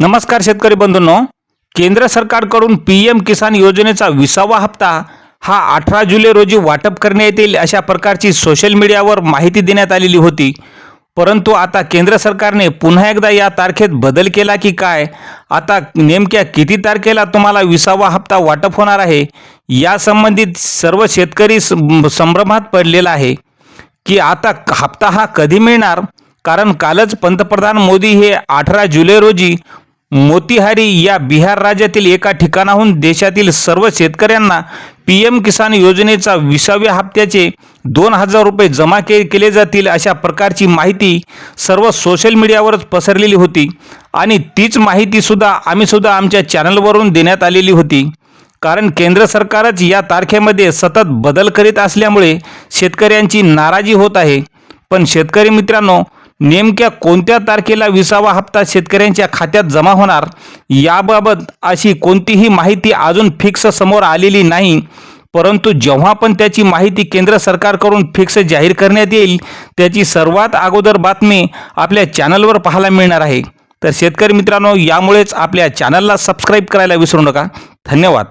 नमस्कार शेतकरी बंधूंनो. केंद्र सरकारकडून पी एम किसान योजनेचा विसावा हप्ता हा अठरा जुलै रोजी वाटप करण्यात येईल अशा प्रकारची सोशल मीडियावर माहिती देण्यात आलेली होती. परंतु आता केंद्र सरकारने पुन्हा एकदा या तारखेत बदल केला की काय? आता नेमक्या किती तारखेला तुम्हाला विसावा हप्ता वाटप होणार आहे? या संबंधित सर्व शेतकरी सं- संभ्रमात पडलेला आहे की आता हप्ता हा कधी मिळणार? कारण कालच पंतप्रधान मोदी हे अठरा जुलै रोजी मोतीहारी या बिहार राज्यातील एका ठिकाणाहून देशातील सर्व शेतकऱ्यांना पी एम किसान योजनेचा विसाव्या हप्त्याचे दोन हजार रुपये जमा के केले जातील अशा प्रकारची माहिती सर्व सोशल मीडियावरच पसरलेली होती आणि तीच माहितीसुद्धा आम्हीसुद्धा आमच्या चॅनलवरून देण्यात आलेली होती. कारण केंद्र सरकारच या तारखेमध्ये सतत बदल करीत असल्यामुळे शेतकऱ्यांची नाराजी होत आहे. पण शेतकरी मित्रांनो नेमक्या कोणत्या तारखेला विसावा हप्ता शेतकऱ्यांच्या खात्यात जमा होणार? याबाबत अशी कोणतीही माहिती अजून फिक्स समोर आलेली नाही. परंतु जेव्हा पण त्याची माहिती केंद्र सरकारकडून फिक्स जाहीर करण्यात येईल त्याची सर्वात अगोदर बातमी आपल्या चॅनलवर पाहायला मिळणार आहे. तर शेतकरी मित्रांनो यामुळेच आपल्या चॅनलला सबस्क्राईब करायला विसरू नका. धन्यवाद.